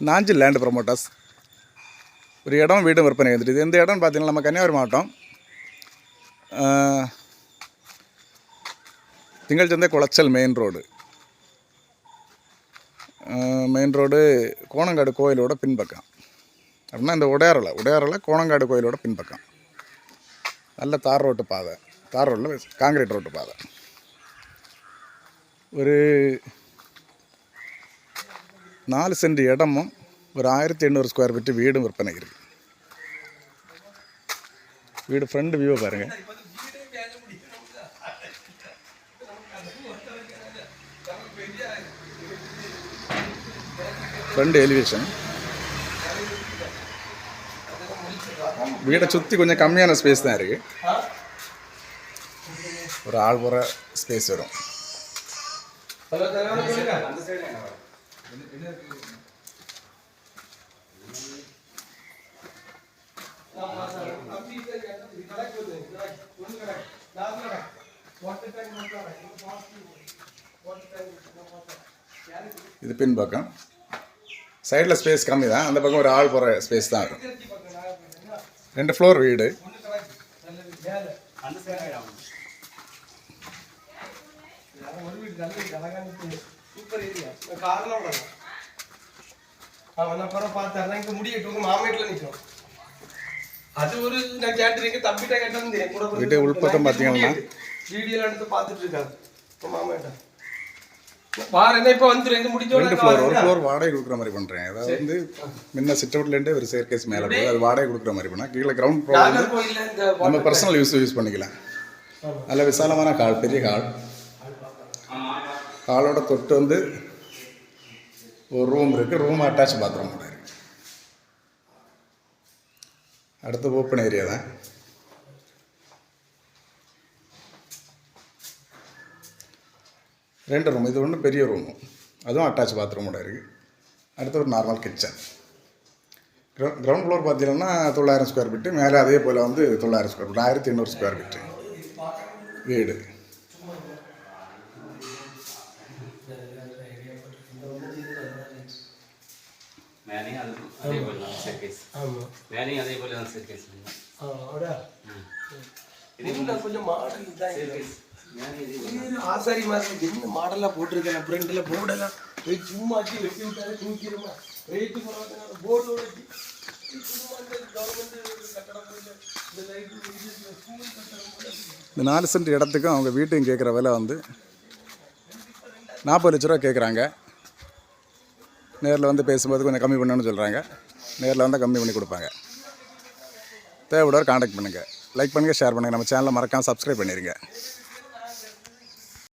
Nanjil land promoters ஒரு இடம் வீடும் விற்பனை வந்துட்டு இது எந்த இடம்னு பார்த்தீங்கன்னா நம்ம கன்னியாகுமரி மாவட்டம் ஆஹ், திங்கள் சந்தை Colachel main road main road Konangadu கோயிலோட பின்பக்கம். அப்படின்னா இந்த உடையாரில் உடையாரில் கோணங்காடு கோயிலோட பின்பக்கம். நல்ல தார் ரோட்டு பாதை. தார் ரோட்டில் காங்கிரீட் ரோட்டு பாதை. ஒரு நாலு சென்ட் இடமும் ஒரு ஆயிரத்தி எண்ணூறு ஸ்கொயர் ஃபீட்டு வீடும் விற்பனை இருக்கு வீடு ஃப்ரண்ட் வியூவை பாருங்க ஃப்ரண்ட் எலிவேஷன் வீடை சுற்றி கொஞ்சம் கம்மியான ஸ்பேஸ் தான் இருக்கு ஒரு ஆள் போகிற ஸ்பேஸ் வரும் இது பின்பக்கம் சைடில் ஸ்பேஸ் கம்மி தான். அந்த பக்கம் ஒரு ஆள் போகிற ஸ்பேஸ் தான். இருக்கும் ரெண்டு ஃப்ளோர் வீடு. சூப்பர் ஏரியா கார்ல விடலாம் அவன் அப்புறம் பார்த்தாருன்னா இங்க முடியட்டு உங்க மாமேட்ல நிற்கும் அது ஒரு நான் கேட்டுருங்க தம்பிட்ட கேட்டேன் கூட வீட்டு உள்பக்கம் பார்த்தீங்கன்னா வீடியோல எடுத்து பார்த்துட்டு இருக்காரு. உங்க மாமேட்ட வார என்ன இப்ப முடிஞ்ச ரெண்டு ஃப்ளோர் ஒரு. ஃப்ளோர் வாடகை கொடுக்குற மாதிரி பண்ணுறேன் அதாவது வந்து முன்ன சிட் அவுட்லேருந்தே ஒரு சேர்க்கேஸ் மேலே போகுது அது வாடகை கொடுக்குற மாதிரி பண்ணால் கீழே கிரவுண்ட் ஃப்ளோர் நம்ம பர்சனல் யூஸ் யூஸ் பண்ணிக்கலாம். நல்ல விசாலமான ஹால் பெரிய ஹால் ஹாலோட தொட்டு வந்து ஒரு ரூம் இருக்குது ரூம் அட்டாச் பாத்ரூம் கூட இருக்குது அடுத்து ஓப்பன் ஏரியா தான். ரெண்டு ரூம் இது ஒன்று பெரிய ரூமு அதுவும் அட்டாச் பாத்ரூமோட இருக்குது அடுத்து ஒரு நார்மல் கிச்சன் கிரவுண்ட் ஃப்ளோர் பார்த்தீங்கன்னா தொள்ளாயிரம் ஸ்கொயர் ஃபீட்டு மேலே அதே போல் வந்து தொள்ளாயிரம் ஸ்கொயர் ஃபீட் ஆயிரத்தி எண்ணூறு ஸ்கொயர் ஃபீட்டு வீடு. மேலேயும் அது அதே போல தான் சர்க்கேஸ் ஆமா. மேலேயும் அதே போல தான் சர்க்கேஸ் ஆ, அடா. இதுல கொஞ்சம் மாடல் இதான் சர்க்கேஸ் மேலே இதே போல இது ஆசாரி மாதிரி என்ன மாடலா போட்டிருக்கேன் ஃப்ரண்ட்ல போர்டெல்லாம் போய் சும்மா வச்சு வெட்டி விட்டாலே தூக்கிடுமா? ரேட்டு போடுறதுனால போர்டோட இந்த நாலு சென்ட் இடத்துக்கும் அவங்க வீட்டையும் கேட்குற விலை வந்து நாற்பது லட்ச ரூபா கேட்குறாங்க. நேரில் வந்து பேசும்போது கொஞ்சம் கம்மி பண்ணணும்னு சொல்கிறாங்க நேரில் வந்தால் கம்மி பண்ணி கொடுப்பாங்க. தேவைப்படுவார் காண்டாக்ட் பண்ணுங்கள் லைக் பண்ணுங்கள் ஷேர் பண்ணுங்கள் நம்ம சேனலை மறக்காமல் சப்ஸ்கிரைப் பண்ணிடுங்க